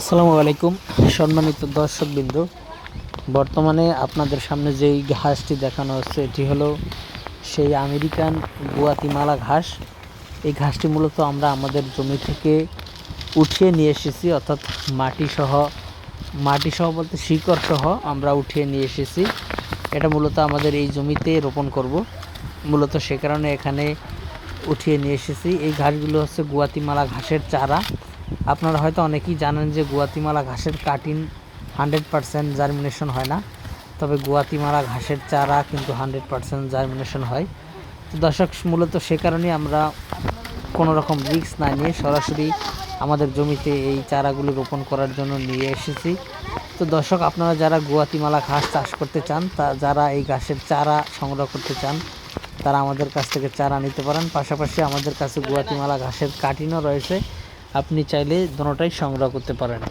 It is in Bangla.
আসসালামু আলাইকুম, সম্মানিত দর্শকবৃন্দ। বর্তমানে আপনাদের সামনে যেই ঘাসটি দেখানো হচ্ছে, এটি হলো সেই আমেরিকান গুয়াতিমালা ঘাস। এই ঘাসটি মূলত আমরা আমাদের জমি থেকে উঠিয়ে নিয়ে এসেছি, অর্থাৎ মাটি সহ মাটি সহ বলতে শিকড় সহ আমরা উঠিয়ে নিয়ে এসেছি। এটা মূলত আমাদের এই জমিতে রোপণ করব। মূলত সে কারণে এখানে উঠিয়ে নিয়ে এসেছি। এই ঘাসগুলো হচ্ছে গুয়াতিমালা ঘাসের চারা। আপনারা হয়তো অনেকেই জানেন যে গুয়াতিমালা ঘাসের কাটিং হান্ড্রেড পারসেন্ট জার্মিনেশন হয় না। তবে গুয়াতিমালা ঘাসের চারা কিন্তু হান্ড্রেড পারসেন্ট জার্মিনেশন হয়। তো দর্শক, মূলত সে কারণে আমরা কোনো রকম রিস্ক না নিয়ে সরাসরি আমাদের জমিতে এই চারাগুলি রোপণ করার জন্য নিয়ে এসেছি। তো দর্শক, আপনারা যারা গুয়াতিমালা ঘাস চাষ করতে চান, তা যারা এই ঘাসের চারা সংগ্রহ করতে চান, তারা আমাদের কাছ থেকে চারা নিতে পারেন। পাশাপাশি আমাদের কাছে গুয়াতিমালা ঘাসের কাটিনও রয়েছে। আপনি চাইলে দোনোটাই সংগ্রহ করতে পারেন।